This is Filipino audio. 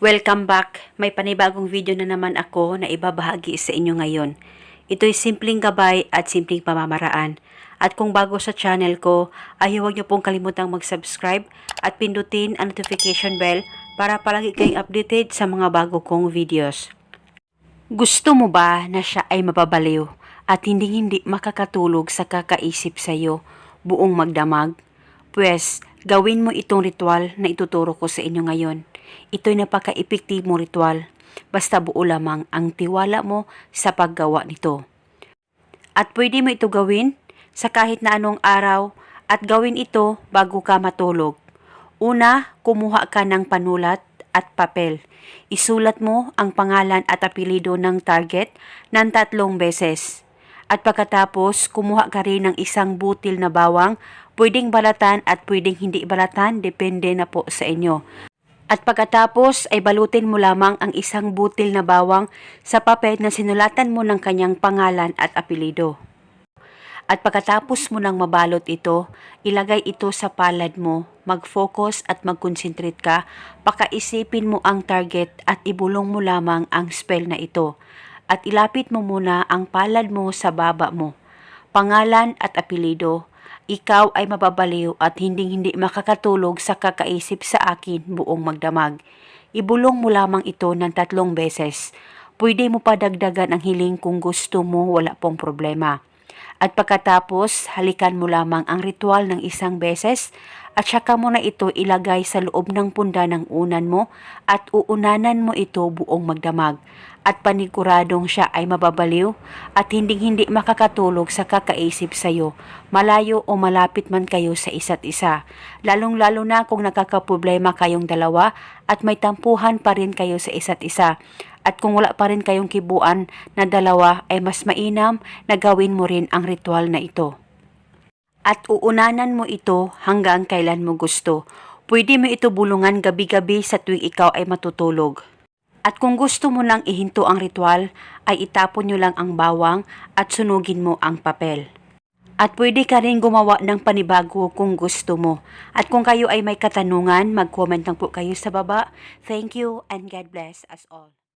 Welcome back! May panibagong video na naman ako na ibabahagi sa inyo ngayon. Ito'y simpleng gabay at simpleng pamamaraan. At kung bago sa channel ko, ay huwag niyo pong kalimutang mag-subscribe at pindutin ang notification bell para palagi kayong updated sa mga bago kong videos. Gusto mo ba na siya ay mababaliw at hindi-hindi makakatulog sa kakaisip sa iyo buong magdamag? Pwes, gawin mo itong ritual na ituturo ko sa inyo ngayon. Ito'y napaka-epektibong ritual. Basta buo lamang ang tiwala mo sa paggawa nito. At pwede mo ito gawin sa kahit na anong araw at gawin ito bago ka matulog. Una, kumuha ka ng panulat at papel. Isulat mo ang pangalan at apelido ng target ng tatlong beses. At pagkatapos, kumuha ka rin ng isang butil na bawang, pwedeng balatan at pwedeng hindi balatan, depende na po sa inyo. At pagkatapos ay balutin mo lamang ang isang butil na bawang sa papel na sinulatan mo ng kanyang pangalan at apelido. At pagkatapos mo nang mabalot ito, ilagay ito sa palad mo, mag-focus at mag-concentrate ka, pakaisipin mo ang target at ibulong mo lamang ang spell na ito. At ilapit mo muna ang palad mo sa baba mo. Pangalan at apelido, ikaw ay mababaliw at hindi-hindi makakatulog sa kakaisip sa akin buong magdamag. Ibulong mo lamang ito ng tatlong beses. Pwede mo pa dagdagan ang hiling kung gusto mo, wala pong problema. At pagkatapos, halikan mo lamang ang ritual ng isang beses at saka mo na ito ilagay sa loob ng punda ng unan mo at uunanan mo ito buong magdamag at paniguradong siya ay mababaliw at hindi-hindi makakatulog sa kakaisip sa iyo, malayo o malapit man kayo sa isa't isa. Lalong-lalo na kung nakakaproblema kayong dalawa at may tampuhan pa rin kayo sa isa't isa. At kung wala pa rin kayong kibuan na dalawa ay mas mainam na gawin mo rin ang ritual na ito. At uunanan mo ito hanggang kailan mo gusto. Pwede mo ito bulungan gabi-gabi sa tuwing ikaw ay matutulog. At kung gusto mo nang ihinto ang ritual, ay itapon nyo lang ang bawang at sunugin mo ang papel. At pwede ka rin gumawa ng panibago kung gusto mo. At kung kayo ay may katanungan, mag-comment lang po kayo sa baba. Thank you and God bless us all.